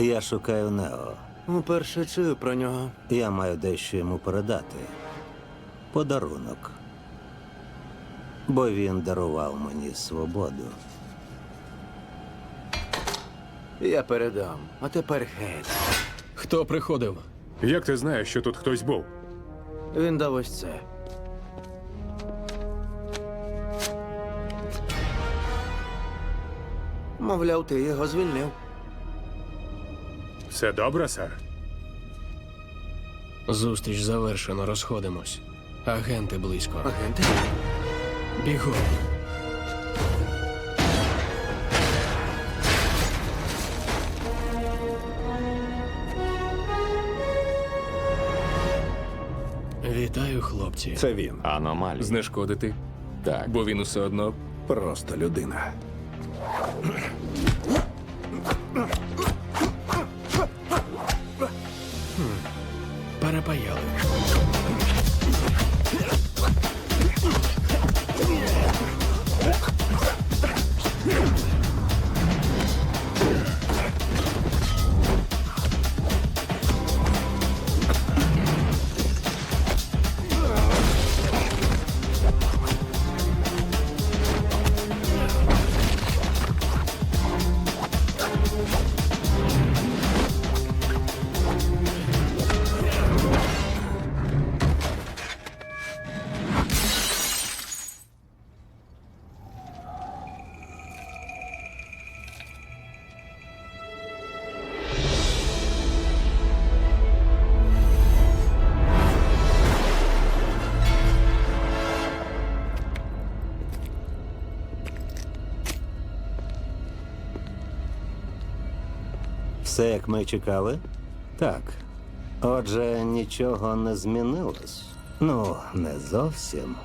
Я шукаю Нео. Уперше чую про нього. Я маю дещо йому передати. Подарунок. Бо він дарував мені свободу. Я передам. А тепер геть. Хто приходив? Як ти знаєш, що тут хтось був? Він дав ось це. Мовляв, ти його звільнив. Все добре, сер? Зустріч завершено, розходимось. Агенти близько. Агенти? Бігом. Вітаю, хлопці. Це він. Аномалії. Знешкодити, Так. бо він усе одно Просто людина. para Parabaianos. Все, як ми чекали? Так. Отже, нічого не змінилось. Ну, не зовсім.